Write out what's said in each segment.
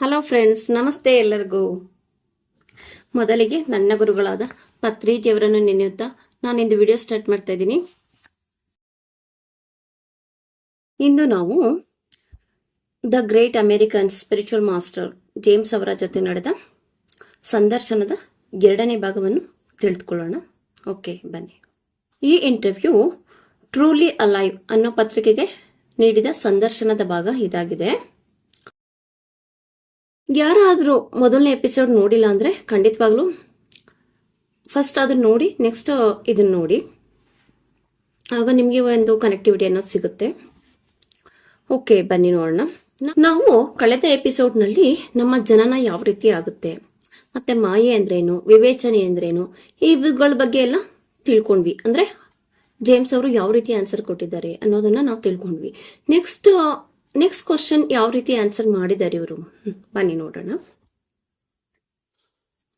Hello friends ನಮಸ್ತೆ ಎಲ್ಲರಿಗೂ. ಮೊದಲಿಗೆ ನನ್ನ ಗುರುಗಳಾದ ಪತ್ರಿಜಿಯವರನ್ನು ನೆನೆಯುತ್ತಾ ನಾನಿಂದು ವಿಡಿಯೋ ಸ್ಟಾರ್ಟ್ ಮಾಡ್ತಾ ಇದ್ದೀನಿ. ಇಂದು ನಾವು the great American spiritual master James ಅವರ ಜೊತೆ ನಡೆದ ಸಂದರ್ಶನದ ಎರಡನೇ ಭಾಗವನ್ನು ತಿಳಿದುಕೊಳ್ಳೋಣ. ಓಕೆ ಬನ್ನಿ. ಈ ಇಂಟರ್ವ್ಯೂ ಟ್ರೂಲಿ ಅಲೈವ್ ಅನ್ನೋ ಪತ್ರಿಕೆಗೆ ನೀಡಿದ ಸಂದರ್ಶನದ ಭಾಗ ಇದಾಗಿದೆ. ಯಾರಾದರೂ ಮೊದಲನೇ ಎಪಿಸೋಡ್ ನೋಡಿಲ್ಲ ಅಂದರೆ ಖಂಡಿತವಾಗ್ಲೂ ಫಸ್ಟ್ ಅದನ್ನು ನೋಡಿ ನೆಕ್ಸ್ಟ್ ಇದನ್ನ ನೋಡಿ. ಆಗ ನಿಮಗೆ ಒಂದು ಕನೆಕ್ಟಿವಿಟಿ ಅನ್ನೋದು ಸಿಗುತ್ತೆ. ಓಕೆ ಬನ್ನಿ ನೋಡೋಣ. ನಾವು ಕಳೆದ ಎಪಿಸೋಡ್ನಲ್ಲಿ ನಮ್ಮ ಜನನ ಯಾವ ರೀತಿ ಆಗುತ್ತೆ, ಮತ್ತೆ ಮಾಯೆ ಅಂದ್ರೇನು, ವಿವೇಚನೆ ಅಂದ್ರೇನು, ಇವುಗಳ ಬಗ್ಗೆ ಎಲ್ಲ ತಿಳ್ಕೊಂಡ್ವಿ. ಅಂದ್ರೆ ಜೇಮ್ಸ್ ಅವರು ಯಾವ ರೀತಿ ಆನ್ಸರ್ ಕೊಟ್ಟಿದ್ದಾರೆ ಅನ್ನೋದನ್ನ ನಾವು ತಿಳ್ಕೊಂಡ್ವಿ. ನೆಕ್ಸ್ಟ್ ನೆಕ್ಸ್ಟ್ ಕ್ವಶನ್ ಯಾವ ರೀತಿ ಆನ್ಸರ್ ಮಾಡಿದ್ದಾರೆ ಇವರು? ಬನ್ನಿ ನೋಡೋಣ.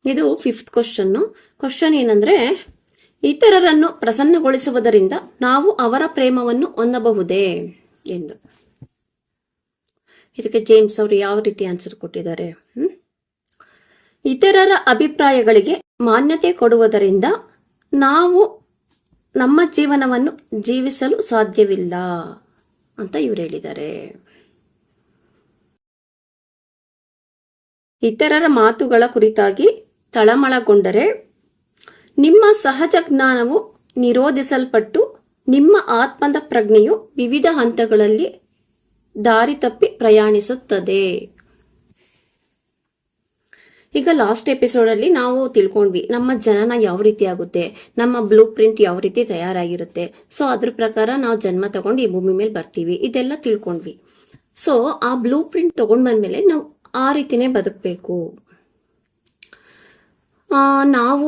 ಇದು ಫಿಫ್ತ್ ಕ್ವಶನ್ ಕ್ವಶನ್ ಏನಂದ್ರೆ, ಇತರರನ್ನು ಪ್ರಸನ್ನಗೊಳಿಸುವುದರಿಂದ ನಾವು ಅವರ ಪ್ರೇಮವನ್ನು ಹೊಂದಬಹುದೇ ಎಂದು. ಇದಕ್ಕೆ ಜೇಮ್ಸ್ ಅವರು ಯಾವ ರೀತಿ ಆನ್ಸರ್ ಕೊಟ್ಟಿದ್ದಾರೆ? ಇತರರ ಅಭಿಪ್ರಾಯಗಳಿಗೆ ಮಾನ್ಯತೆ ಕೊಡುವುದರಿಂದ ನಾವು ನಮ್ಮ ಜೀವನವನ್ನು ಜೀವಿಸಲು ಸಾಧ್ಯವಿಲ್ಲ. ಅಂತ ಇವ್ರು ಹೇಳಿದ್ದಾರೆ. ಇತರರ ಮಾತುಗಳ ಕುರಿತಾಗಿ ತಳಮಳಗೊಂಡರೆ, ನಿಮ್ಮ ಸಹಜ ಜ್ಞಾನವು ನಿರೋಧಿಸಲ್ಪಟ್ಟು ನಿಮ್ಮ ಆತ್ಮದ ಪ್ರಜ್ಞೆಯು ವಿವಿಧ ಹಂತಗಳಲ್ಲಿ ದಾರಿ ತಪ್ಪಿ ಪ್ರಯಾಣಿಸುತ್ತದೆ. ಈಗ ಲಾಸ್ಟ್ ಎಪಿಸೋಡ್ ಅಲ್ಲಿ ನಾವು ತಿಳ್ಕೊಂಡ್ವಿ ನಮ್ಮ ಜನನ ಯಾವ ರೀತಿ ಆಗುತ್ತೆ, ನಮ್ಮ ಬ್ಲೂ ಪ್ರಿಂಟ್ ಯಾವ ರೀತಿ ತಯಾರಾಗಿರುತ್ತೆ. ಸೊ ಅದ್ರ ಪ್ರಕಾರ ನಾವು ಜನ್ಮ ತಗೊಂಡು ಈ ಭೂಮಿ ಮೇಲೆ ಬರ್ತೀವಿ. ಇದೆಲ್ಲ ತಿಳ್ಕೊಂಡ್ವಿ. ಸೊ ಆ ಬ್ಲೂ ಪ್ರಿಂಟ್ ತಗೊಂಡ್ ಬಂದ್ಮೇಲೆ ನಾವು ಆ ರೀತಿನೇ ಬದುಕಬೇಕು. ನಾವು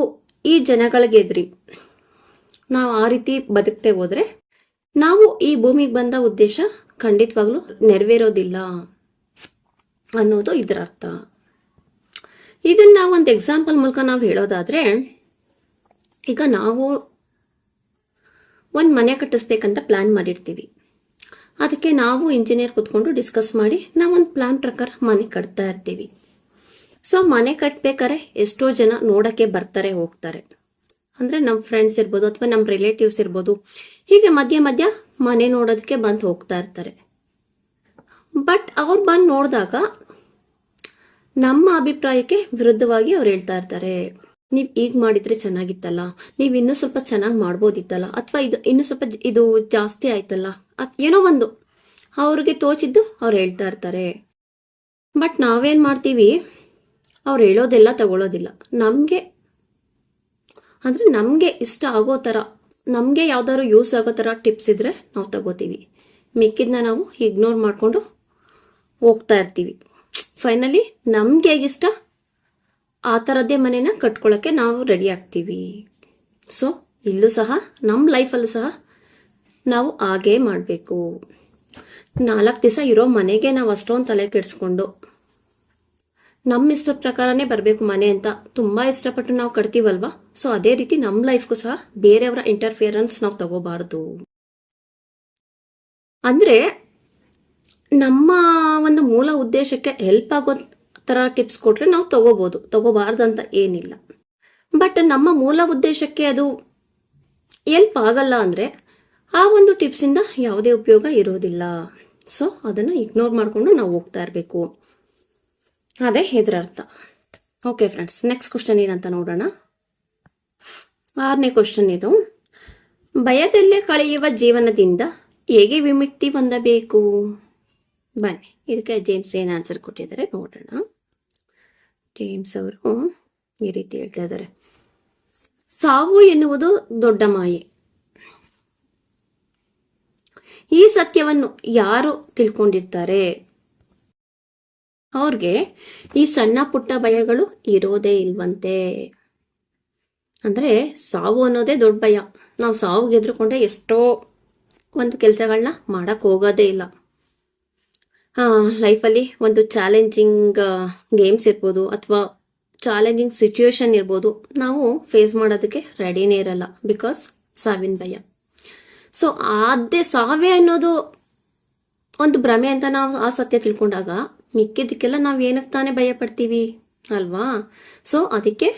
ಈ ಜನಗಳಿಗೆ ಎದ್ರಿ, ನಾವು ಆ ರೀತಿ ಬದುಕ್ತೆ ಹೋದ್ರೆ ನಾವು ಈ ಭೂಮಿಗೆ ಬಂದ ಉದ್ದೇಶ ಖಂಡಿತವಾಗ್ಲೂ ನೆರವೇರೋದಿಲ್ಲ ಅನ್ನೋದು ಇದರ ಅರ್ಥ. ಇದನ್ನ ಒಂದು ಎಕ್ಸಾಂಪಲ್ ಮೂಲಕ ನಾವು ಹೇಳೋದಾದ್ರೆ, ಈಗ ನಾವು ಒಂದು ಮನೆ ಕಟ್ಟಿಸ್ಬೇಕಂತ ಪ್ಲಾನ್ ಮಾಡಿರ್ತೀವಿ. ಅದಕ್ಕೆ ನಾವು ಇಂಜಿನಿಯರ್ ಕುತ್ಕೊಂಡು ಡಿಸ್ಕಸ್ ಮಾಡಿ ನಾವೊಂದು ಪ್ಲಾನ್ ಪ್ರಕಾರ ಮನೆ ಕಟ್ತಾ ಇರ್ತೀವಿ. ಸೊ ಮನೆ ಕಟ್ಬೇಕಾರೆ ಎಷ್ಟೋ ಜನ ನೋಡೋಕ್ಕೆ ಬರ್ತಾರೆ, ಹೋಗ್ತಾರೆ. ಅಂದರೆ ನಮ್ಮ ಫ್ರೆಂಡ್ಸ್ ಇರ್ಬೋದು ಅಥವಾ ನಮ್ಮ ರಿಲೇಟಿವ್ಸ್ ಇರ್ಬೋದು. ಹೀಗೆ ಮಧ್ಯ ಮಧ್ಯ ಮನೆ ನೋಡೋದಕ್ಕೆ ಬಂದು ಹೋಗ್ತಾ ಇರ್ತಾರೆ. ಬಟ್ ಅವ್ರು ಬಂದು ನೋಡಿದಾಗ ನಮ್ಮ ಅಭಿಪ್ರಾಯಕ್ಕೆ ವಿರುದ್ಧವಾಗಿ ಅವ್ರು ಹೇಳ್ತಾ ಇರ್ತಾರೆ. ನೀವ್ ಈಗ ಮಾಡಿದ್ರೆ ಚೆನ್ನಾಗಿತ್ತಲ್ಲ, ನೀವ್ ಇನ್ನೂ ಸ್ವಲ್ಪ ಚೆನ್ನಾಗಿ ಮಾಡ್ಬೋದಿತ್ತಲ್ಲ, ಅಥವಾ ಇದು ಇನ್ನೂ ಸ್ವಲ್ಪ ಇದು ಜಾಸ್ತಿ ಆಯ್ತಲ್ಲ ಏನೋ ಒಂದು ಅವ್ರಿಗೆ ತೋಚಿದ್ದು ಅವ್ರು ಹೇಳ್ತಾ ಇರ್ತಾರೆ. ಬಟ್ ನಾವೇನ್ ಮಾಡ್ತೀವಿ, ಅವ್ರು ಹೇಳೋದೆಲ್ಲ ತಗೊಳ್ಳೋದಿಲ್ಲ ನಮ್ಗೆ, ಅಂದ್ರೆ ನಮ್ಗೆ ಇಷ್ಟ ಆಗೋ ತರ, ನಮ್ಗೆ ಯಾವ್ದಾದ್ರು ಯೂಸ್ ಆಗೋ ತರ ಟಿಪ್ಸ್ ಇದ್ರೆ ನಾವು ತಗೋತೀವಿ. ಮಿಕ್ಕಿದ್ನ ನಾವು ಇಗ್ನೋರ್ ಮಾಡ್ಕೊಂಡು ಹೋಗ್ತಾ ಇರ್ತೀವಿ. ಫೈನಲಿ ನಮ್ಗೆ ಹೇಗಿಷ್ಟ? ಆ ಥರದ್ದೇ ಮನೇನ ಕಟ್ಕೊಳ್ಳೋಕ್ಕೆ ನಾವು ರೆಡಿ ಆಗ್ತೀವಿ. ಸೊ ಇಲ್ಲೂ ಸಹ ನಮ್ಮ ಲೈಫಲ್ಲೂ ಸಹ ನಾವು ಹಾಗೇ ಮಾಡಬೇಕು. ನಾಲ್ಕು ದಿವಸ ಇರೋ ಮನೆಗೆ ನಾವು ಅಷ್ಟೊಂದು ತಲೆ ಕೆಡಿಸ್ಕೊಂಡು. ನಮ್ಮ ಇಷ್ಟದ ಪ್ರಕಾರನೇ ಬರಬೇಕು ಮನೆ ಅಂತ ತುಂಬ ಇಷ್ಟಪಟ್ಟು ನಾವು ಕಟ್ತೀವಲ್ವಾ? ಸೊ ಅದೇ ರೀತಿ ನಮ್ಮ ಲೈಫ್ಗೂ ಸಹ ಬೇರೆಯವರ ಇಂಟರ್ಫಿಯರೆನ್ಸ್ ನಾವು ತಗೋಬಾರ್ದು. ಅಂದ್ರೆ ನಮ್ಮ ಒಂದು ಮೂಲ ಉದ್ದೇಶಕ್ಕೆ ಹೆಲ್ಪ್ ಆಗೋ ಥರ ಟಿಪ್ಸ್ ಕೊಟ್ರೆ ನಾವು ತಗೋಬೋದು. ತಗೋಬಾರ್ದಂತ ಏನಿಲ್ಲ. ಬಟ್ ನಮ್ಮ ಮೂಲ ಉದ್ದೇಶಕ್ಕೆ ಅದು ಹೆಲ್ಪ್ ಆಗಲ್ಲ ಅಂದರೆ ಆ ಒಂದು ಟಿಪ್ಸಿಂದ ಯಾವುದೇ ಉಪಯೋಗ ಇರೋದಿಲ್ಲ. ಸೊ ಅದನ್ನು ಇಗ್ನೋರ್ ಮಾಡಿಕೊಂಡು ನಾವು ಹೋಗ್ತಾ ಇರಬೇಕು. ಅದೇ ಇದರ ಅರ್ಥ ಓಕೆ ಫ್ರೆಂಡ್ಸ್ ನೆಕ್ಸ್ಟ್ ಕ್ವಶನ್ ಏನಂತ ನೋಡೋಣ. ಆರನೇ ಕ್ವಶನ್ ಇದು. ಭಯದಲ್ಲೇ ಕಳೆಯುವ ಜೀವನದಿಂದ ಹೇಗೆ ವಿಮುಕ್ತಿ ಹೊಂದಬೇಕು? ಬನ್ನಿ, ಇದಕ್ಕೆ ಜೇಮ್ಸ್ ಏನು ಆನ್ಸರ್ ಕೊಟ್ಟಿದ್ದಾರೆ ನೋಡೋಣ. ಜೇಮ್ಸ್ ಅವರು ಈ ರೀತಿ ಹೇಳ್ತಾ ಇದ್ದಾರೆ. ಸಾವು ಎನ್ನುವುದು ದೊಡ್ಡ ಮಾಯೆ. ಈ ಸತ್ಯವನ್ನು ಯಾರು ತಿಳ್ಕೊಂಡಿರ್ತಾರೆ? ಅವ್ರಿಗೆ ಈ ಸಣ್ಣ ಪುಟ್ಟ ಭಯಗಳು ಇರೋದೇ ಇಲ್ವಂತೆ. ಅಂದ್ರೆ ಸಾವು ಅನ್ನೋದೇ ದೊಡ್ಡ ಭಯ. ನಾವು ಸಾವು ಗೆದ್ರುಕೊಂಡೆ ಎಷ್ಟೋ ಒಂದು ಕೆಲಸಗಳನ್ನ ಮಾಡಕ್ ಹೋಗೋದೇ ಇಲ್ಲ. ಲೈಫಲ್ಲಿ ಒಂದು ಚಾಲೆಂಜಿಂಗ್ ಗೇಮ್ಸ್ ಇರ್ಬೋದು ಅಥವಾ ಚಾಲೆಂಜಿಂಗ್ ಸಿಚುವೇಶನ್ ಇರ್ಬೋದು, ನಾವು ಫೇಸ್ ಮಾಡೋದಕ್ಕೆ ರೆಡಿನೇ ಇರಲ್ಲ ಬಿಕಾಸ್ ಸಾವಿನ ಭಯ. ಸೊ ಅದೇ ಸಾವೇ ಅನ್ನೋದು ಒಂದು ಭ್ರಮೆ ಅಂತ ನಾವು ಆ ಸತ್ಯ ತಿಳ್ಕೊಂಡಾಗ ಮಿಕ್ಕಿದ್ದಕ್ಕೆಲ್ಲ ನಾವು ಏನಕ್ಕೆ ತಾನೇ ಭಯ ಪಡ್ತೀವಿ ಅಲ್ವಾ? ಸೊ, ಅದಕ್ಕೆ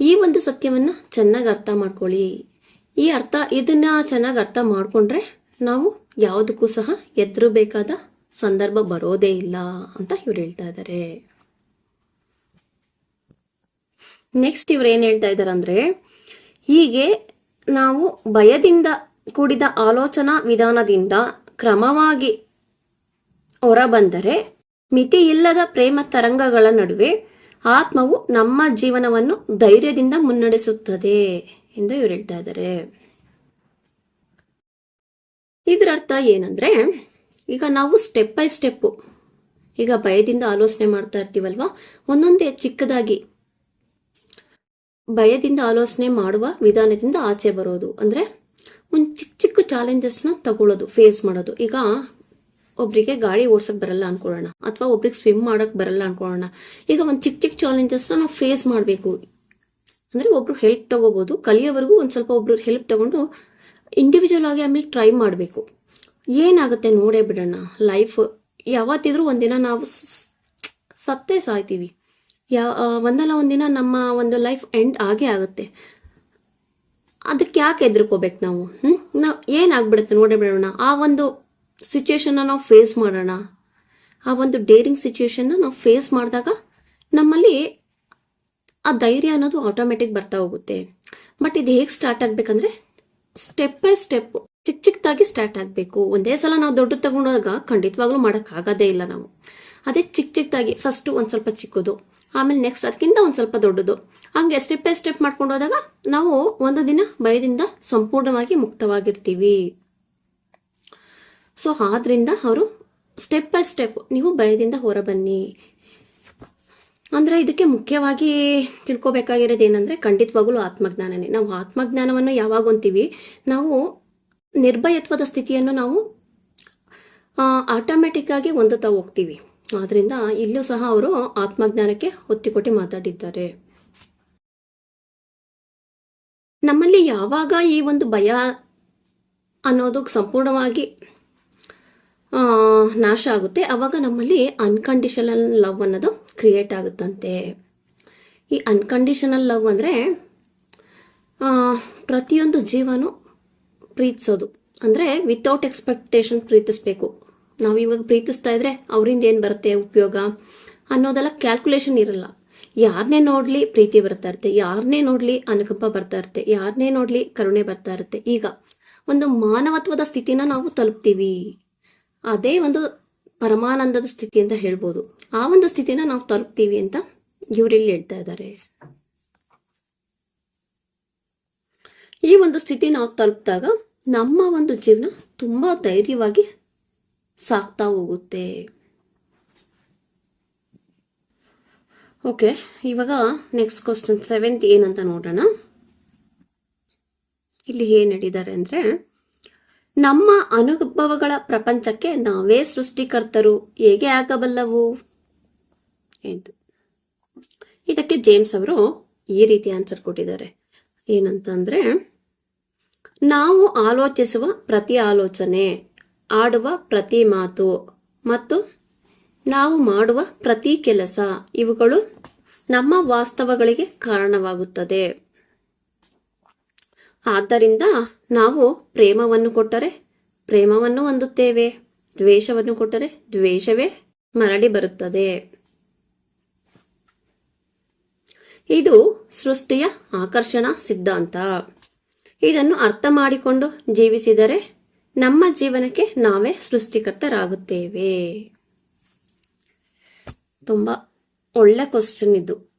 ಈ ಒಂದು ಸತ್ಯವನ್ನು ಚೆನ್ನಾಗಿ ಅರ್ಥ ಮಾಡ್ಕೊಳ್ಳಿ. ಈ ಅರ್ಥ, ಇದನ್ನ ಚೆನ್ನಾಗಿ ಅರ್ಥ ಮಾಡಿಕೊಂಡ್ರೆ ನಾವು ಯಾವುದಕ್ಕೂ ಸಹ ಬೇಕಾದ ಸಂದರ್ಭ ಬರೋದೇ ಇಲ್ಲ ಅಂತ ಇವ್ರು ಹೇಳ್ತಾ ಇದ್ದಾರೆ ನೆಕ್ಸ್ಟ್ ಇವ್ರು ಏನ್ ಹೇಳ್ತಾ ಇದ್ದಾರೆ ಅಂದ್ರೆ ಹೀಗೆ ನಾವು ಭಯದಿಂದ ಕೂಡಿದ ಆಲೋಚನಾ ವಿಧಾನದಿಂದ ಕ್ರಮವಾಗಿ ಹೊರಬಂದರೆ, ಮಿತಿಯಿಲ್ಲದ ಪ್ರೇಮ ತರಂಗಗಳ ನಡುವೆ ಆತ್ಮವು ನಮ್ಮ ಜೀವನವನ್ನು ಧೈರ್ಯದಿಂದ ಮುನ್ನಡೆಸುತ್ತದೆ ಎಂದು ಇವ್ರು ಹೇಳ್ತಾ ಇದ್ದಾರೆ ಇದರರ್ಥ ಏನಂದ್ರೆ ಈಗ ನಾವು ಸ್ಟೆಪ್ ಬೈ ಸ್ಟೆಪ್ಪು ಈಗ ಭಯದಿಂದ ಆಲೋಚನೆ ಮಾಡ್ತಾ ಇರ್ತೀವಲ್ವಾ? ಒಂದೊಂದೇ ಚಿಕ್ಕದಾಗಿ ಭಯದಿಂದ ಆಲೋಚನೆ ಮಾಡುವ ವಿಧಾನದಿಂದ ಆಚೆ ಬರೋದು. ಅಂದ್ರೆ ಒಂದು ಚಿಕ್ಕ ಚಿಕ್ಕ ಚಾಲೆಂಜಸ್ನ ತಗೊಳ್ಳೋದು ಫೇಸ್ ಮಾಡೋದು. ಈಗ ಒಬ್ರಿಗೆ ಗಾಡಿ ಓಡ್ಸಕ್ ಬರಲ್ಲ ಅನ್ಕೊಳ್ಳೋಣ, ಅಥವಾ ಒಬ್ರಿಗೆ ಸ್ವಿಮ್ ಮಾಡಕ್ ಬರಲ್ಲ ಅನ್ಕೊಳ್ಳೋಣ. ಈಗ ಒಂದು ಚಿಕ್ಕ ಚಿಕ್ಕ ಚಾಲೆಂಜಸ್ನ ನಾವು ಫೇಸ್ ಮಾಡಬೇಕು. ಅಂದ್ರೆ ಒಬ್ರು ಹೆಲ್ಪ್ ತಗೋಬಹುದು ಕಲಿಯೋವರೆಗೂ ಒಂದು ಸ್ವಲ್ಪ ಒಬ್ರು ಹೆಲ್ಪ್ ತಗೊಂಡು ಇಂಡಿವಿಜುವಲ್ ಆಗಿ ಆಮೇಲೆ ಟ್ರೈ ಮಾಡಬೇಕು. ಏನಾಗುತ್ತೆ ನೋಡೇ ಬಿಡೋಣ. ಲೈಫ್ ಯಾವತ್ತಿದ್ರೂ ಒಂದಿನ ನಾವು ಸತ್ತೇ ಸಾಯ್ತೀವಿ. ಯಾವ ಒಂದಲ್ಲ ಒಂದಿನ ನಮ್ಮ ಒಂದು ಲೈಫ್ ಎಂಡ್ ಆಗೇ ಆಗುತ್ತೆ. ಅದಕ್ಕೆ ಯಾಕೆ ಹೆದ್ರ್ಕೋಬೇಕು ನಾವು? ನಾವು ಏನಾಗ್ಬಿಡುತ್ತೆ ನೋಡೇ ಬಿಡೋಣ. ಆ ಒಂದು ಸಿಚುವೇಶನ್ನ ನಾವು ಫೇಸ್ ಮಾಡೋಣ. ಆ ಒಂದು ಡೇರಿಂಗ್ ಸಿಚುವೇಶನ್ನ ನಾವು ಫೇಸ್ ಮಾಡಿದಾಗ ನಮ್ಮಲ್ಲಿ ಆ ಧೈರ್ಯ ಅನ್ನೋದು ಆಟೋಮೆಟಿಕ್ ಬರ್ತಾ ಹೋಗುತ್ತೆ. ಬಟ್ ಇದು ಹೇಗೆ ಸ್ಟಾರ್ಟ್ ಆಗಬೇಕಂದ್ರೆ ಸ್ಟೆಪ್ ಬೈ ಸ್ಟೆಪ್ ಚಿಕ್ಕ ಚಿಕ್ಕದಾಗಿ ಸ್ಟಾರ್ಟ್ ಆಗಬೇಕು. ಒಂದೇ ಸಲ ನಾವು ದೊಡ್ಡ ತಗೊಂಡಾಗ ಖಂಡಿತವಾಗ್ಲೂ ಮಾಡೋಕ್ಕಾಗೋದೇ ಇಲ್ಲ ನಾವು. ಅದೇ ಚಿಕ್ಕ ಚಿಕ್ಕದಾಗಿ ಫಸ್ಟ್ ಒಂದು ಸ್ವಲ್ಪ ಚಿಕ್ಕದು, ಆಮೇಲೆ ನೆಕ್ಸ್ಟ್ ಅದಕ್ಕಿಂತ ಒಂದು ಸ್ವಲ್ಪ ದೊಡ್ಡದು. ಹಂಗೆ ಸ್ಟೆಪ್ ಬೈ ಸ್ಟೆಪ್ ಮಾಡ್ಕೊಂಡು ಹೋದಾಗ ನಾವು ಒಂದು ದಿನ ಭಯದಿಂದ ಸಂಪೂರ್ಣವಾಗಿ ಮುಕ್ತವಾಗಿರ್ತೀವಿ. ಸೊ ಆದ್ರಿಂದ ಅವರು ಸ್ಟೆಪ್ ಬೈ ಸ್ಟೆಪ್ ನೀವು ಭಯದಿಂದ ಹೊರಬನ್ನಿ. ಅಂದ್ರೆ ಇದಕ್ಕೆ ಮುಖ್ಯವಾಗಿ ತಿಳ್ಕೊಬೇಕಾಗಿರೋದು ಏನಂದರೆ ಖಂಡಿತವಾಗ್ಲೂ ಆತ್ಮಜ್ಞಾನನೇ. ನಾವು ಆತ್ಮಜ್ಞಾನವನ್ನು ಯಾವಾಗ ಅಂತೀವಿ ನಾವು ನಿರ್ಭಯತ್ವದ ಸ್ಥಿತಿಯನ್ನು ನಾವು ಆಟೋಮೆಟಿಕ್ ಆಗಿ ಹೊಂದುತ್ತಾ ಹೋಗ್ತೀವಿ. ಆದ್ರಿಂದ ಇಲ್ಲೂ ಸಹ ಅವರು ಆತ್ಮಜ್ಞಾನಕ್ಕೆ ಒತ್ತಿ ಕೊಟ್ಟು ಮಾತಾಡಿದ್ದಾರೆ. ನಮ್ಮಲ್ಲಿ ಯಾವಾಗ ಈ ಒಂದು ಭಯ ಅನ್ನೋದು ಸಂಪೂರ್ಣವಾಗಿ ನಾಶ ಆಗುತ್ತೆ. ಅವಾಗ ನಮ್ಮಲ್ಲಿ ಅನ್ಕಂಡೀಷನಲ್ ಲವ್ ಅನ್ನೋದು ಕ್ರಿಯೇಟ್ ಆಗುತ್ತಂತೆ. ಈ ಅನ್ಕಂಡೀಷನಲ್ ಲವ್ ಅಂದರೆ ಪ್ರತಿಯೊಂದು ಜೀವನು ಪ್ರೀತಿಸೋದು. ಅಂದರೆ ವಿತೌಟ್ ಎಕ್ಸ್ಪೆಕ್ಟೇಷನ್ ಪ್ರೀತಿಸ್ಬೇಕು. ನಾವು ಇವಾಗ ಪ್ರೀತಿಸ್ತಾ ಇದ್ರೆ ಅವರಿಂದ ಏನು ಬರುತ್ತೆ ಉಪಯೋಗ ಅನ್ನೋದೆಲ್ಲ ಕ್ಯಾಲ್ಕುಲೇಷನ್ ಇರಲ್ಲ. ಯಾರನ್ನೇ ನೋಡಲಿ ಪ್ರೀತಿ ಬರ್ತಾ ಇರುತ್ತೆ ಯಾರನ್ನೇ ನೋಡಲಿ ಅನುಕಂಪ ಬರ್ತಾ ಇರುತ್ತೆ ಯಾರನ್ನೇ ನೋಡಲಿ ಕರುಣೆ ಬರ್ತಾ ಇರುತ್ತೆ, ಈಗ ಒಂದು ಮಾನವತ್ವದ ಸ್ಥಿತಿನ ನಾವು ತಲುಪ್ತೀವಿ. ಅದೇ ಒಂದು ಪರಮಾನಂದದ ಸ್ಥಿತಿ ಅಂತ ಹೇಳ್ಬೋದು. ಆ ಒಂದು ಸ್ಥಿತಿನ ನಾವು ತಲುಪ್ತೀವಿ ಅಂತ ಇವರಿಲ್ಲಿ ಹೇಳ್ತಾ ಇದ್ದಾರೆ. ಈ ಒಂದು ಸ್ಥಿತಿ ನಾವು ತಲುಪಿದಾಗ ನಮ್ಮ ಒಂದು ಜೀವನ ತುಂಬ ಧೈರ್ಯವಾಗಿ ಸಾಕ್ತಾ ಹೋಗುತ್ತೆ. ಓಕೆ ಇವಾಗ ನೆಕ್ಸ್ಟ್ ಕ್ವಶನ್ ಸೆವೆಂತ್ ಏನಂತ ನೋಡೋಣ. ಇಲ್ಲಿ ಏನ್ ಹೇಳಿದ್ದಾರೆ ಅಂದ್ರೆ, ನಮ್ಮ ಅನುಭವಗಳ ಪ್ರಪಂಚಕ್ಕೆ ನಾವೇ ಸೃಷ್ಟಿಕರ್ತರು, ಹೇಗೆ ಆಗಬಲ್ಲವು? ಎಂದು ಇದಕ್ಕೆ ಜೇಮ್ಸ್ ಅವರು ಈ ರೀತಿ ಆನ್ಸರ್ ಕೊಟ್ಟಿದ್ದಾರೆ. ಏನಂತಂದ್ರೆ ನಾವು ಆಲೋಚಿಸುವ ಪ್ರತಿ ಆಲೋಚನೆ, ಆಡುವ ಪ್ರತಿ ಮಾತು ಮತ್ತು ನಾವು ಮಾಡುವ ಪ್ರತಿ ಕೆಲಸ, ಇವುಗಳು ನಮ್ಮ ವಾಸ್ತವಗಳಿಗೆ ಕಾರಣವಾಗುತ್ತದೆ. ಆದ್ದರಿಂದ ನಾವು ಪ್ರೇಮವನ್ನು ಕೊಟ್ಟರೆ ಪ್ರೇಮವನ್ನು ಹೊಂದುತ್ತೇವೆ, ದ್ವೇಷವನ್ನು ಕೊಟ್ಟರೆ ದ್ವೇಷವೇ ಮರಳಿ ಬರುತ್ತದೆ. ಇದು ಸೃಷ್ಟಿಯ ಆಕರ್ಷಣಾ ಸಿದ್ಧಾಂತ. ಇದನ್ನು ಅರ್ಥ ಮಾಡಿಕೊಂಡು ಜೀವಿಸಿದರೆ ನಮ್ಮ ಜೀವನಕ್ಕೆ ನಾವೇ ಸೃಷ್ಟಿಕರ್ತರಾಗುತ್ತೇವೆ. ತುಂಬ ಒಳ್ಳೆ ಕ್ವಶನ್ ಇದು.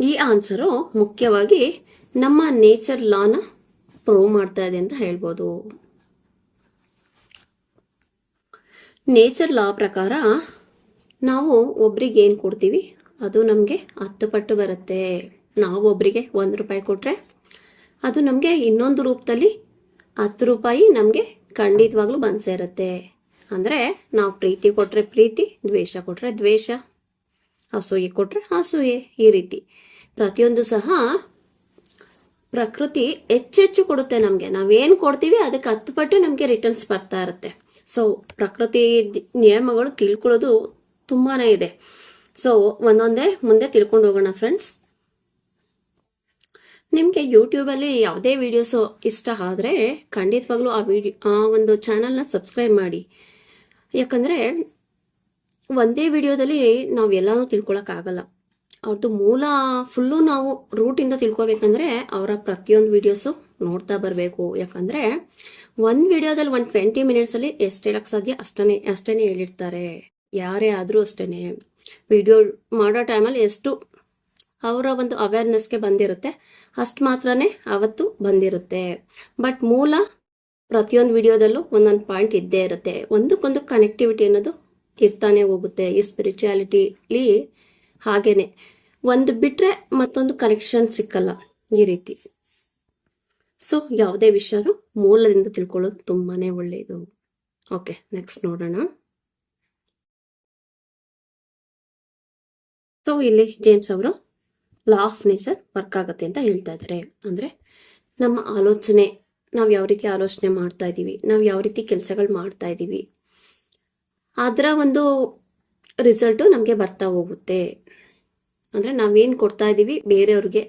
ಈ ಆನ್ಸರು ಮುಖ್ಯವಾಗಿ ನಮ್ಮ ನೇಚರ್ ಲಾನ ಪ್ರೂವ್ ಮಾಡ್ತಾ ಇದೆ ಅಂತ ಹೇಳ್ಬೋದು. ನೇಚರ್ ಲಾ ಪ್ರಕಾರ ನಾವು ಒಬ್ರಿಗೆ ಏನು ಕೊಡ್ತೀವಿ? ಅದು ನಮಗೆ ಹತ್ತು ಪಟ್ಟು ಬರುತ್ತೆ. ನಾವು ಒಬ್ಬರಿಗೆ ಒಂದು ರೂಪಾಯಿ ಕೊಟ್ಟರೆ ಅದು ನಮಗೆ ಇನ್ನೊಂದು ರೂಪದಲ್ಲಿ ಹತ್ತು ರೂಪಾಯಿ ನಮಗೆ ಖಂಡಿತವಾಗ್ಲೂ ಬಂದು ಸೇರುತ್ತೆ. ಅಂದರೆ ನಾವು ಪ್ರೀತಿ ಕೊಟ್ಟರೆ ಪ್ರೀತಿ, ದ್ವೇಷ ಕೊಟ್ಟರೆ ದ್ವೇಷ, ಅಸೂಯೆ ಕೊಟ್ಟರೆ ಅಸೂಯೆ ಈ ರೀತಿ. ಪ್ರತಿಯೊಂದು ಸಹ ಪ್ರಕೃತಿ ಹೆಚ್ಚೆಚ್ಚು ಕೊಡುತ್ತೆ ನಮಗೆ. ನಾವೇನು ಕೊಡ್ತೀವಿ ಅದಕ್ಕೆ ಹತ್ತು ಪಟ್ಟು ನಮಗೆ ರಿಟರ್ನ್ಸ್ ಬರ್ತಾ ಇರುತ್ತೆ. ಸೊ ಪ್ರಕೃತಿ ನಿಯಮಗಳು ತಿಳ್ಕೊಳ್ಳೋದು ತುಂಬಾ ಇದೆ. ಸೊ ಒಂದೊಂದೇ ಮುಂದೆ ತಿಳ್ಕೊಂಡು ಹೋಗೋಣ ಫ್ರೆಂಡ್ಸ್ ನಿಮಗೆ ಯೂಟ್ಯೂಬಲ್ಲಿ ಯಾವುದೇ ವಿಡಿಯೋಸ್ ಇಷ್ಟ ಆದರೆ ಖಂಡಿತವಾಗ್ಲೂ ಆ ವಿಡಿಯೋ ಆ ಒಂದು ಚಾನಲ್ನ ಸಬ್ಸ್ಕ್ರೈಬ್ ಮಾಡಿ. ಯಾಕಂದರೆ ಒಂದೇ ವಿಡಿಯೋದಲ್ಲಿ ನಾವು ಎಲ್ಲನೂ ತಿಳ್ಕೊಳಕ್ಕಾಗಲ್ಲ ಅವ್ರದ್ದು ಮೂಲ ಫುಲ್ಲು ನಾವು ರೂಟಿಂದ ತಿಳ್ಕೊಬೇಕಂದ್ರೆ ಅವರ ಪ್ರತಿಯೊಂದು ವಿಡಿಯೋಸು ನೋಡ್ತಾ ಬರಬೇಕು. ಯಾಕಂದರೆ ಒಂದು ವಿಡಿಯೋದಲ್ಲಿ ಒಂದು ಟ್ವೆಂಟಿ ಮಿನಿಟ್ಸಲ್ಲಿ ಎಷ್ಟು ಹೇಳಕ್ಕೆ ಸಾಧ್ಯ ಅಷ್ಟೇ ಅಷ್ಟೇ ಹೇಳಿರ್ತಾರೆ. ಯಾರೇ ಆದರೂ ಅಷ್ಟೇ ವಿಡಿಯೋ ಮಾಡೋ ಟೈಮಲ್ಲಿ ಎಷ್ಟು ಅವರ ಒಂದು ಅವೇರ್ನೆಸ್ಗೆ ಬಂದಿರುತ್ತೆ. ಅಷ್ಟು ಮಾತ್ರನೇ ಅವತ್ತು ಬಂದಿರುತ್ತೆ. ಬಟ್ ಮೂಲ ಪ್ರತಿಯೊಂದು ವಿಡಿಯೋದಲ್ಲೂ ಒಂದೊಂದು ಪಾಯಿಂಟ್ ಇದ್ದೇ ಇರುತ್ತೆ. ಒಂದಕ್ಕೊಂದು ಕನೆಕ್ಟಿವಿಟಿ ಅನ್ನೋದು ಇರ್ತಾನೆ ಹೋಗುತ್ತೆ. ಈ ಸ್ಪಿರಿಚುಯಾಲಿಟಿಲಿ ಹಾಗೇನೆ. ಒಂದು ಬಿಟ್ರೆ ಮತ್ತೊಂದು ಕನೆಕ್ಷನ್ ಸಿಕ್ಕಲ್ಲ ಈ ರೀತಿ. ಸೊ ಯಾವುದೇ ವಿಷಯನೂ ಮೂಲದಿಂದ ತಿಳ್ಕೊಳ್ಳೋದು ತುಂಬಾನೇ ಒಳ್ಳೆಯದು ಓಕೆ ನೆಕ್ಸ್ಟ್ ನೋಡೋಣ. ಸೊ ಇಲ್ಲಿ ಜೇಮ್ಸ್ ಅವರು ಲಾ ಆಫ್ ನೇಚರ್ ವರ್ಕ್ ಆಗುತ್ತೆ ಅಂತ ಹೇಳ್ತಾ ಇದ್ದಾರೆ ಅಂದ್ರೆ ನಮ್ಮ ಆಲೋಚನೆ, ನಾವು ಯಾವ ರೀತಿ ಆಲೋಚನೆ ಮಾಡ್ತಾ ಇದ್ದೀವಿ, ನಾವು ಯಾವ ರೀತಿ ಕೆಲಸಗಳು ಮಾಡ್ತಾ ಇದ್ದೀವಿ ಅದರ ಒಂದು ರಿಸಲ್ಟು ನಮಗೆ ಬರ್ತಾ ಹೋಗುತ್ತೆ. ಅಂದರೆ ನಾವೇನು ಕೊಡ್ತಾ ಇದ್ದೀವಿ, ಬೇರೆಯವ್ರಿಗೆ,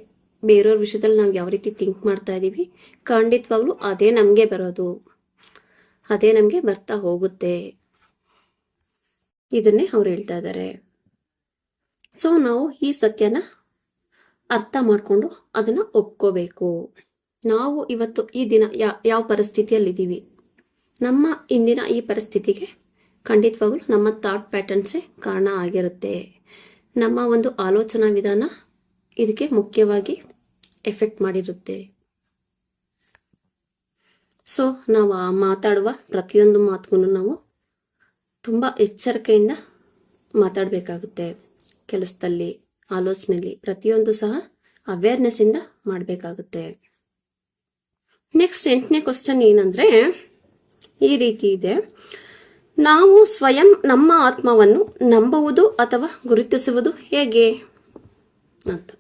ಬೇರೆಯವ್ರ ವಿಷಯದಲ್ಲಿ ನಾವು ಯಾವ ರೀತಿ ಥಿಂಕ್ ಮಾಡ್ತಾ ಇದ್ದೀವಿ, ಖಂಡಿತವಾಗ್ಲೂ ಅದೇ ನಮಗೆ ಬರೋದು, ಅದೇ ನಮಗೆ ಬರ್ತಾ ಹೋಗುತ್ತೆ. ಇದನ್ನೇ ಅವ್ರು ಹೇಳ್ತಾ ಇದ್ದಾರೆ ಸೊ ನಾವು ಈ ಸತ್ಯನ ಅರ್ಥ ಮಾಡಿಕೊಂಡು ಅದನ್ನ ಒಪ್ಕೋಬೇಕು. ನಾವು ಇವತ್ತು ಈ ದಿನ ಯಾವ ಪರಿಸ್ಥಿತಿಯಲ್ಲಿದ್ದೀವಿ? ನಮ್ಮ ಇಂದಿನ ಈ ಪರಿಸ್ಥಿತಿಗೆ ಖಂಡಿತವಾಗಲೂ ನಮ್ಮ ಥಾಟ್ ಪ್ಯಾಟರ್ನ್ಸೇ ಕಾರಣ ಆಗಿರುತ್ತೆ. ನಮ್ಮ ಒಂದು ಆಲೋಚನಾ ವಿಧಾನ ಇದಕ್ಕೆ ಮುಖ್ಯವಾಗಿ ಎಫೆಕ್ಟ್ ಮಾಡಿರುತ್ತೆ. ಸೊ ನಾವು ಮಾತಾಡುವ ಪ್ರತಿಯೊಂದು ಮಾತುಗೂ ನಾವು ತುಂಬ ಎಚ್ಚರಿಕೆಯಿಂದ ಮಾತಾಡಬೇಕಾಗುತ್ತೆ. ಕೆಲಸದಲ್ಲಿ ಆಲೋಚನೆಯಲ್ಲಿ ಪ್ರತಿಯೊಂದು ಸಹ ಅವೇರ್ನೆಸ್ ಇಂದ ಮಾಡಬೇಕಾಗುತ್ತೆ. ನೆಕ್ಸ್ಟ್ ಎಂಟನೇ ಕ್ವಶನ್ ಏನಂದ್ರೆ, ಈ ರೀತಿ ಇದೆ. ನಾವು ಸ್ವಯಂ ನಮ್ಮ ಆತ್ಮವನ್ನು ನಂಬುವುದು ಅಥವಾ ಗುರುತಿಸುವುದು ಹೇಗೆ ಅಂತ.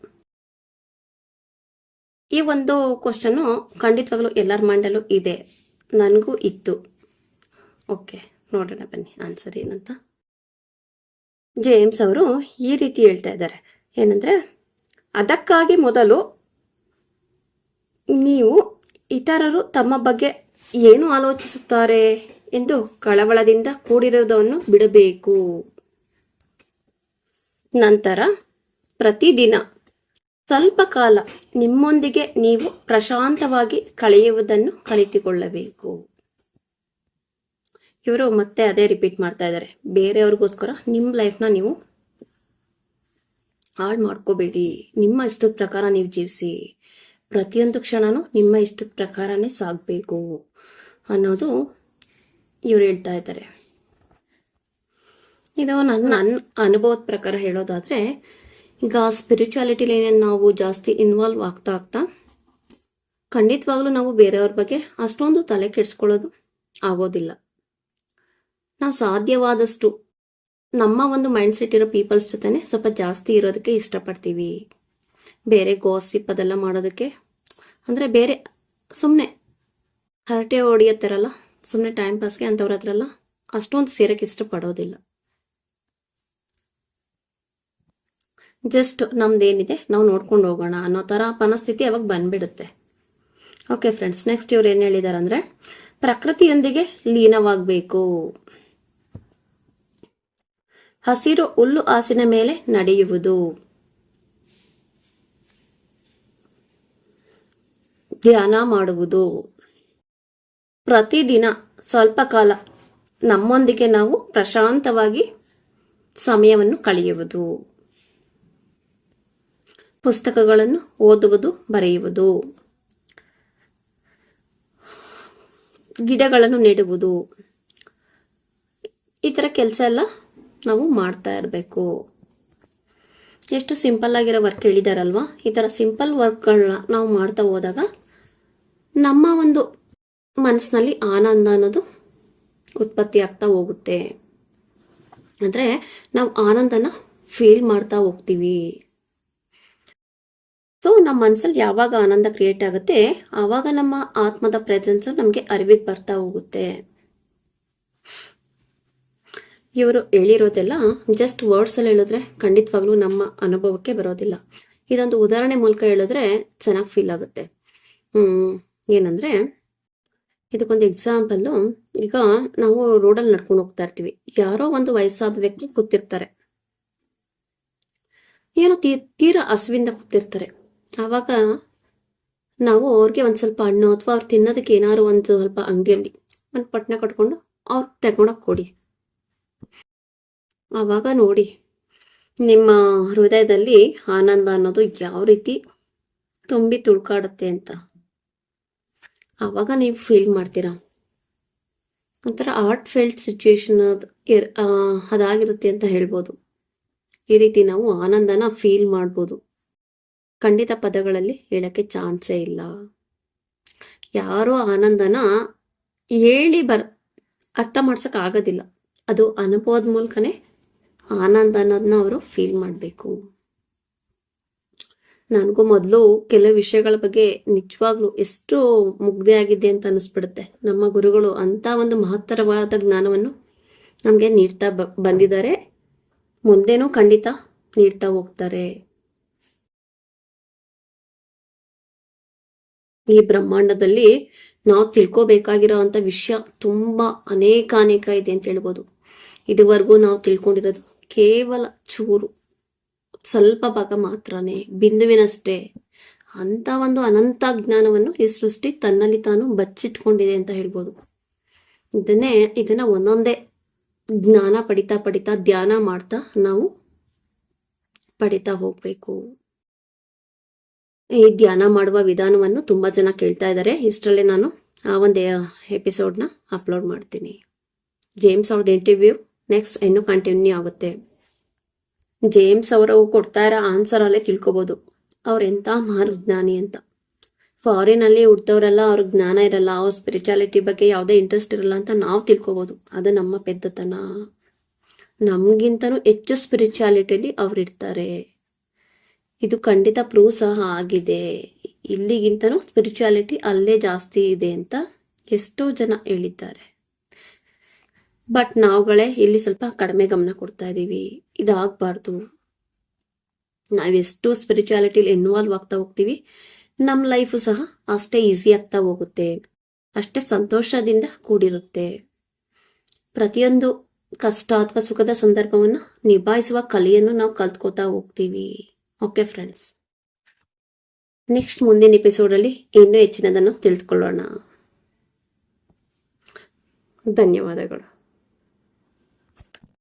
ಈ ಒಂದು ಕ್ವಶನ್ ಖಂಡಿತವಾಗ್ಲೂ ಎಲ್ಲರ ಮೈಂಡಲ್ಲೂ ಇದೆ. ನನಗೂ ಇತ್ತು. ಓಕೆ ನೋಡೋಣ ಬನ್ನಿ ಆನ್ಸರ್ ಏನಂತ. ಜೇಮ್ಸ್ ಅವರು ಈ ರೀತಿ ಹೇಳ್ತಾ ಇದ್ದಾರೆ. ಏನಂದ್ರೆ ಅದಕ್ಕಾಗಿ ಮೊದಲು ನೀವು ಇತರರು ತಮ್ಮ ಬಗ್ಗೆ ಏನು ಆಲೋಚಿಸುತ್ತಾರೆ ಎಂದು ಕಳವಳದಿಂದ ಕೂಡಿರುವುದನ್ನು ಬಿಡಬೇಕು. ನಂತರ ಪ್ರತಿದಿನ ಸ್ವಲ್ಪ ಕಾಲ ನಿಮ್ಮೊಂದಿಗೆ ನೀವು ಪ್ರಶಾಂತವಾಗಿ ಕಳೆಯುವುದನ್ನು ಕಲಿತುಕೊಳ್ಳಬೇಕು. ಇವರು ಮತ್ತೆ ಅದೇ ರಿಪೀಟ್ ಮಾಡ್ತಾ ಇದ್ದಾರೆ. ಬೇರೆಯವ್ರಿಗೋಸ್ಕರ ನಿಮ್ಮ ಲೈಫ್ನ ನೀವು ಹಾಳು ಮಾಡ್ಕೋಬೇಡಿ. ನಿಮ್ಮ ಇಷ್ಟದ ಪ್ರಕಾರ ನೀವು ಜೀವಿಸಿ. ಪ್ರತಿಯೊಂದು ಕ್ಷಣನೂ ನಿಮ್ಮ ಇಷ್ಟದ ಪ್ರಕಾರನೇ ಸಾಗಬೇಕು ಅನ್ನೋದು ಇವ್ರು ಹೇಳ್ತಾ ಇದ್ದಾರೆ. ಇದು ನನ್ನ ನನ್ನ ಅನುಭವದ ಪ್ರಕಾರ ಹೇಳೋದಾದ್ರೆ, ಈಗ ಸ್ಪಿರಿಚುಯಾಲಿಟಿಲಿ ನಾವು ಜಾಸ್ತಿ ಇನ್ವಾಲ್ವ್ ಆಗ್ತಾ ಆಗ್ತಾ, ಖಂಡಿತವಾಗ್ಲೂ ನಾವು ಬೇರೆಯವ್ರ ಬಗ್ಗೆ ಅಷ್ಟೊಂದು ತಲೆ ಕೆಡಿಸ್ಕೊಳ್ಳೋದು ಆಗೋದಿಲ್ಲ. ನಾವು ಸಾಧ್ಯವಾದಷ್ಟು ನಮ್ಮ ಒಂದು ಮೈಂಡ್ ಸೆಟ್ ಇರೋ ಪೀಪಲ್ಸ್ ಜೊತೆನೆ ಸ್ವಲ್ಪ ಜಾಸ್ತಿ ಇರೋದಕ್ಕೆ ಇಷ್ಟಪಡ್ತೀವಿ. ಬೇರೆ ಗೋಸಿಪ್ ಅದೆಲ್ಲ ಮಾಡೋದಕ್ಕೆ. ಅಂದರೆ ಬೇರೆ ಸುಮ್ಮನೆ ಹರಟೆ ಹೊಡಿಯತ್ತಾರಲ್ಲ ಸುಮ್ಮನೆ ಟೈಮ್ ಪಾಸ್ಗೆ ಅಂಥವ್ರ ಹತ್ರ ಎಲ್ಲ ಅಷ್ಟೊಂದು ಸೇರಕ್ಕೆ ಇಷ್ಟಪಡೋದಿಲ್ಲ. ಜಸ್ಟ್ ನಮ್ದೇನಿದೆ, ನಾವು ನೋಡ್ಕೊಂಡು ಹೋಗೋಣ ಅನ್ನೋ ಥರ ಮನಸ್ಥಿತಿ ಅವಾಗ ಬಂದ್ಬಿಡುತ್ತೆ. ಓಕೆ ಫ್ರೆಂಡ್ಸ್ ನೆಕ್ಸ್ಟ್ ಇವ್ರು ಏನು ಹೇಳಿದಾರೆ ಅಂದರೆ ಪ್ರಕೃತಿಯೊಂದಿಗೆ ಲೀನವಾಗಬೇಕು. ಹಸಿರು ಹುಲ್ಲು ಹಾಸಿನ ಮೇಲೆ ನಡೆಯುವುದು. ಧ್ಯಾನ ಮಾಡುವುದು. ಪ್ರತಿದಿನ ಸ್ವಲ್ಪ ಕಾಲ ನಮ್ಮೊಂದಿಗೆ ನಾವು ಪ್ರಶಾಂತವಾಗಿ ಸಮಯವನ್ನು ಕಳೆಯುವುದು. ಪುಸ್ತಕಗಳನ್ನು ಓದುವುದು, ಬರೆಯುವುದು. ಗಿಡಗಳನ್ನು ನೆಡುವುದು. ಈ ಥರ ಕೆಲಸ ಎಲ್ಲ ನಾವು ಮಾಡ್ತಾ ಇರಬೇಕು. ಎಷ್ಟು ಸಿಂಪಲ್ ಆಗಿರೋ ವರ್ಕ್ ಹೇಳಿದಾರಲ್ವಾ? ಈ ಥರ ಸಿಂಪಲ್ ವರ್ಕ್ಗಳನ್ನ ನಾವು ಮಾಡ್ತಾ ಹೋದಾಗ ನಮ್ಮ ಒಂದು ಮನಸ್ಸಿನಲ್ಲಿ ಆನಂದ ಅನ್ನೋದು ಉತ್ಪತ್ತಿ ಆಗ್ತಾ ಹೋಗುತ್ತೆ. ಅಂದರೆ ನಾವು ಆನಂದನ ಫೀಲ್ ಮಾಡ್ತಾ ಹೋಗ್ತೀವಿ. ಸೊ ನಮ್ಮ ಮನಸ್ಸಲ್ಲಿ ಯಾವಾಗ ಆನಂದ ಕ್ರಿಯೇಟ್ ಆಗುತ್ತೆ, ಆವಾಗ ನಮ್ಮ ಆತ್ಮದ ಪ್ರೆಸೆನ್ಸ್ ನಮಗೆ ಅರಿವಿಗೆ ಬರ್ತಾ ಹೋಗುತ್ತೆ. ಇವರು ಹೇಳಿರೋದೆಲ್ಲ ಜಸ್ಟ್ ವರ್ಡ್ಸ್ ಅಲ್ಲಿ ಹೇಳಿದ್ರೆ ಖಂಡಿತವಾಗ್ಲೂ ನಮ್ಮ ಅನುಭವಕ್ಕೆ ಬರೋದಿಲ್ಲ. ಇದೊಂದು ಉದಾಹರಣೆ ಮೂಲಕ ಹೇಳಿದ್ರೆ ಚೆನ್ನಾಗಿ ಫೀಲ್ ಆಗುತ್ತೆ. ಹ್ಮ್, ಏನಂದ್ರೆ ಇದಕ್ಕೊಂದು ಎಕ್ಸಾಂಪಲ್ ಈಗ ನಾವು ರೋಡಲ್ಲಿ ನಡ್ಕೊಂಡು ಹೋಗ್ತಾ ಇರ್ತೀವಿ. ಯಾರೋ ಒಂದು ವಯಸ್ಸಾದ ವ್ಯಕ್ತಿ ಕೂತಿರ್ತಾರೆ. ಏನೋ ತೀ, ತೀರಾ ಹಸುವಿಂದ ಕೂತಿರ್ತಾರೆ. ಆವಾಗ ನಾವು ಅವ್ರಿಗೆ ಒಂದು ಸ್ವಲ್ಪ ಹಣ್ಣು ಅಥವಾ ಅವ್ರು ತಿನ್ನೋದಕ್ಕೆ ಏನಾದ್ರು ಒಂದು ಸ್ವಲ್ಪ ಅಂಗಡಿಯಲ್ಲಿ ಒಂದು ಪಟ್ನ ಕಟ್ಕೊಂಡು ಅವ್ರು ತಗೊಂಡೋಗಿ ಕೊಡಿ. ಆವಾಗ ನೋಡಿ, ನಿಮ್ಮ ಹೃದಯದಲ್ಲಿ ಆನಂದ ಅನ್ನೋದು ಯಾವ ರೀತಿ ತುಂಬಿ ತುಳ್ಕಾಡುತ್ತೆ ಅಂತ. ಆವಾಗ ನೀವು ಫೀಲ್ ಮಾಡ್ತೀರಾ? ಒಂಥರ ಆರ್ಟ್ ಫೆಲ್ಟ್ ಸಿಚುವೇಶನ್ ಅದು ಇರ್- ಅದಾಗಿರುತ್ತೆ ಅಂತ ಹೇಳ್ಬೋದು. ಈ ರೀತಿ ನಾವು ಆನಂದನ ಫೀಲ್ ಮಾಡ್ಬೋದು. ಖಂಡಿತ ಪದಗಳಲ್ಲಿ ಹೇಳಕ್ಕೆ ಚಾನ್ಸೇ ಇಲ್ಲ. ಯಾರು ಆನಂದನ ಹೇಳಿ ಬರ್, ಅರ್ಥ ಮಾಡ್ಸಕ್ ಆಗೋದಿಲ್ಲ. ಅದು ಅನುಭವದ ಮೂಲಕನೇ ಆನಂದ ಅನ್ನೋದನ್ನ ಅವರು ಫೀಲ್ ಮಾಡಬೇಕು. ನನಗೂ ಮೊದಲು ಕೆಲವು ವಿಷಯಗಳ ಬಗ್ಗೆ ನಿಜವಾಗ್ಲೂ ಎಷ್ಟು ಮುಗ್ಧೆ ಆಗಿದೆ ಅಂತ ಅನಿಸ್ಬಿಡುತ್ತೆ. ನಮ್ಮ ಗುರುಗಳು ಅಂತ ಒಂದು ಮಹತ್ತರವಾದ ಜ್ಞಾನವನ್ನು ನಮಗೆ ನೀಡ್ತಾ ಬಂದಿದ್ದಾರೆ. ಮುಂದೇನೂ ಖಂಡಿತ ನೀಡ್ತಾ ಹೋಗ್ತಾರೆ. ಈ ಬ್ರಹ್ಮಾಂಡದಲ್ಲಿ ನಾವು ತಿಳ್ಕೊಬೇಕಾಗಿರೋ ಅಂತ ವಿಷಯ ತುಂಬಾ ಅನೇಕ ಅನೇಕ ಇದೆ ಅಂತ ಹೇಳ್ಬೋದು. ಇದುವರೆಗೂ ನಾವು ತಿಳ್ಕೊಂಡಿರೋದು ಕೇವಲ ಚೂರು, ಸ್ವಲ್ಪ ಭಾಗ ಮಾತ್ರನೇ, ಬಿಂದುವಿನಷ್ಟೇ. ಅಂತ ಒಂದು ಅನಂತ ಜ್ಞಾನವನ್ನು ಈ ಸೃಷ್ಟಿ ತನ್ನಲ್ಲಿ ತಾನು ಬಚ್ಚಿಟ್ಕೊಂಡಿದೆ ಅಂತ ಹೇಳ್ಬೋದು. ಇದನ್ನೇ, ಇದನ್ನ ಒಂದೊಂದೇ ಜ್ಞಾನ ಪಡಿತಾ ಪಡಿತಾ, ಧ್ಯಾನ ಮಾಡ್ತಾ ನಾವು ಪಡಿತಾ ಹೋಗ್ಬೇಕು. ಈ ಧ್ಯಾನ ಮಾಡುವ ವಿಧಾನವನ್ನು ತುಂಬಾ ಜನ ಕೇಳ್ತಾ ಇದ್ದಾರೆ. ಇಷ್ಟರಲ್ಲೇ ನಾನು ಆ ಒಂದು ಎಪಿಸೋಡ್ನ ಅಪ್ಲೋಡ್ ಮಾಡ್ತೀನಿ. ಜೇಮ್ಸ್ ಅವ್ರದ್ದು ಇಂಟರ್ವ್ಯೂ ನೆಕ್ಸ್ಟ್ ಇನ್ನು ಕಂಟಿನ್ಯೂ ಆಗುತ್ತೆ. ಜೇಮ್ಸ್ ಅವರು ಕೊಡ್ತಾ ಇರೋ ಆನ್ಸರ್ ಅಲ್ಲೇ ತಿಳ್ಕೊಬೋದು. ಅವ್ರು ಎಂತ ಮಹಾಜ್ಞಾನಿ ಅಂತ. ಫಾರಿನ್ ಅಲ್ಲಿ ಹುಡ್ತವ್ರೆಲ್ಲ ಅವ್ರ ಜ್ಞಾನ ಇರಲ್ಲ, ಅವ್ರ ಸ್ಪಿರಿಚುಯಾಲಿಟಿ ಬಗ್ಗೆ ಯಾವುದೇ ಇಂಟ್ರೆಸ್ಟ್ ಇರಲ್ಲ ಅಂತ ನಾವು ತಿಳ್ಕೊಬೋದು. ಅದು ನಮ್ಮ ಪೆದ್ದತನ. ನಮ್ಗಿಂತನೂ ಹೆಚ್ಚು ಸ್ಪಿರಿಚುಯಾಲಿಟಿಯಲ್ಲಿ ಅವ್ರು ಇರ್ತಾರೆ. ಇದು ಖಂಡಿತ ಪ್ರೂವ್ ಸಹ ಆಗಿದೆ. ಇಲ್ಲಿಗಿಂತನೂ ಸ್ಪಿರಿಚುಯಾಲಿಟಿ ಅಲ್ಲೇ ಜಾಸ್ತಿ ಇದೆ ಅಂತ ಎಷ್ಟೋ ಜನ ಹೇಳಿದ್ದಾರೆ. ಬಟ್ ನಾವುಗಳೇ ಇಲ್ಲಿ ಸ್ವಲ್ಪ ಕಡಿಮೆ ಗಮನ ಕೊಡ್ತಾ ಇದ್ದೀವಿ. ಇದಾಗಬಾರ್ದು. ನಾವೆಷ್ಟು ಸ್ಪಿರಿಚುಯಾಲಿಟಿಲಿ ಇನ್ವಾಲ್ವ್ ಆಗ್ತಾ ಹೋಗ್ತೀವಿ. ನಮ್ಮ ಲೈಫು ಸಹ ಅಷ್ಟೇ ಈಸಿ ಆಗ್ತಾ ಹೋಗುತ್ತೆ. ಅಷ್ಟೇ ಸಂತೋಷದಿಂದ ಕೂಡಿರುತ್ತೆ. ಪ್ರತಿಯೊಂದು ಕಷ್ಟ ಅಥವಾ ಸುಖದ ಸಂದರ್ಭವನ್ನು ನಿಭಾಯಿಸುವ ಕಲೆಯನ್ನು ನಾವು ಕಲ್ತ್ಕೋತಾ ಹೋಗ್ತೀವಿ. ಓಕೆ ಫ್ರೆಂಡ್ಸ್ ನೆಕ್ಸ್ಟ್ ಮುಂದಿನ ಎಪಿಸೋಡಲ್ಲಿ ಇನ್ನೂ ಹೆಚ್ಚಿನದನ್ನು ತಿಳಿದುಕೊಳ್ಳೋಣ ಧನ್ಯವಾದಗಳು.